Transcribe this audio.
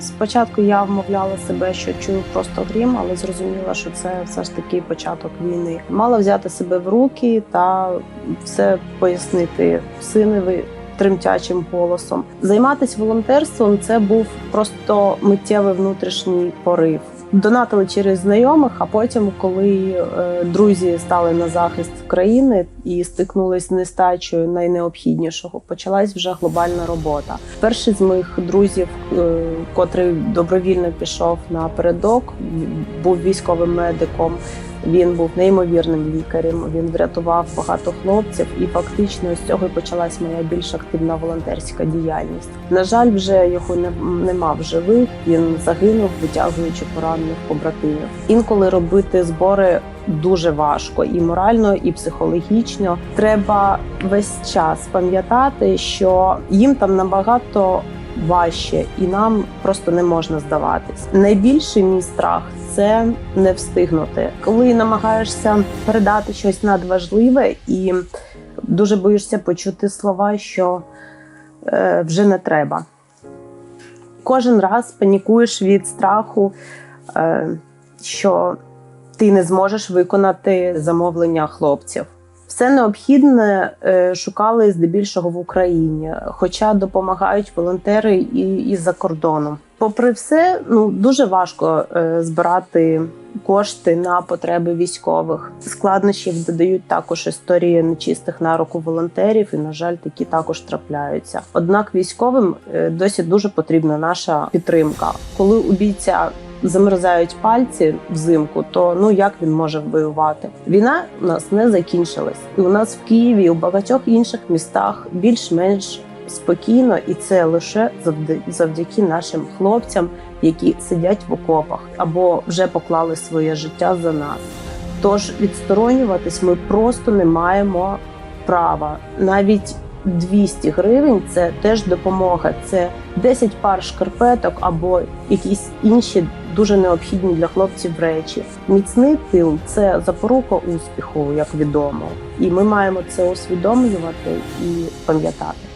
Спочатку я вмовляла себе, що чую просто грім, але зрозуміла, що це все ж таки початок війни. Мала взяти себе в руки та все пояснити синові тремтячим голосом. Займатися волонтерством це був просто миттєвий внутрішній порив. Донатили через знайомих, а потім, коли е, друзі стали на захист країни і стикнулись нестачею найнеобхіднішого, почалась вже глобальна робота. Перший з моїх друзів, е, котрий добровільно пішов на передок, був військовим медиком. Він був неймовірним лікарем. Він врятував багато хлопців, і фактично з цього і почалась моя більш активна волонтерська діяльність. На жаль, вже його не, нема в живих. Він загинув, витягуючи поранених побратимів. Інколи робити збори дуже важко і морально, і психологічно. Треба весь час пам'ятати, що їм там набагато важче, і нам просто не можна здаватись. Найбільший мій страх це не встигнути, коли намагаєшся передати щось надважливе і дуже боїшся почути слова, що е, вже не треба. Кожен раз панікуєш від страху, е, що ти не зможеш виконати замовлення хлопців. Все необхідне е, шукали здебільшого в Україні, хоча допомагають волонтери і, і за кордоном. Попри все, ну дуже важко е, збирати кошти на потреби військових. Складнощів додають також історії нечистих на руку волонтерів, і на жаль, такі також трапляються. Однак військовим е, досі дуже потрібна наша підтримка, коли у бійця замерзають пальці взимку, то ну як він може воювати? Війна у нас не закінчилась, і у нас в Києві і у багатьох інших містах більш-менш спокійно, і це лише завд- завдяки нашим хлопцям, які сидять в окопах або вже поклали своє життя за нас. Тож відсторонюватись ми просто не маємо права. Навіть 200 гривень це теж допомога. Це 10 пар шкарпеток або якісь інші дуже необхідні для хлопців речі. Міцний тил це запорука успіху, як відомо, і ми маємо це усвідомлювати і пам'ятати.